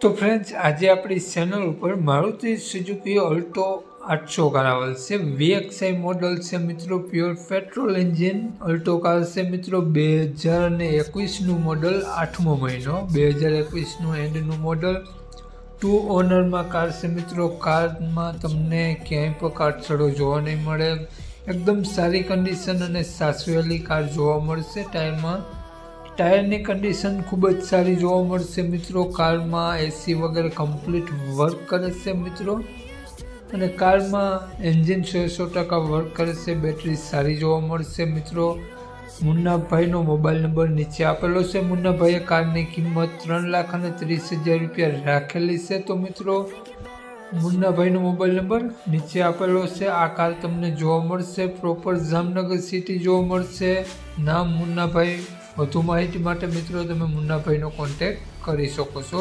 તો ફ્રેન્ડ્સ આજે આપણી ચેનલ ઉપર મારુતિ સુઝુકી અલ્ટો આઠસો કાર આવેલ છે વીએક્સઆઈ મોડલ છે મિત્રો pure petrol engine Alto car છે મિત્રો. બે હજાર અને એકવીસનું મોડલ આઠમો મહિનો. બે હજાર એકવીસનું એન્ડનું મોડલ ટુ ઓનરમાં કાર છે મિત્રો. કારમાં તમને ક્યાંય પણ કાટછડો જોવા નહીં મળે. એકદમ સારી કન્ડિશન અને સાસવેલી કાર જોવા મળશે. ટાયરમાં ટાયરની કન્ડિશન ખૂબ જ સારી જોવા મળશે મિત્રો. કારમાં એસી વગેરે કમ્પ્લીટ વર્ક કરે છે મિત્રો. અને કારમાં એન્જિન સો સો ટકા વર્ક કરે છે. બેટરી સારી જોવા મળશે મિત્રો. મુન્નાભાઈનો મોબાઈલ નંબર નીચે આપેલો છે. મુન્નાભાઈએ કારની કિંમત ત્રણ લાખ અને ત્રીસ હજાર રૂપિયા રાખેલી છે તો મિત્રો, મુન્નાભાઈનો મોબાઈલ નંબર નીચે આપેલો છે. આ કાર તમને જોવા મળશે. પ્રોપર જામનગર સિટી જોવા મળશે. નામ મુન્નાભાઈ વધુ માહિતી માટે મિત્રો તમે મુન્નાભાઈનો કોન્ટેક્ટ કરી શકો છો.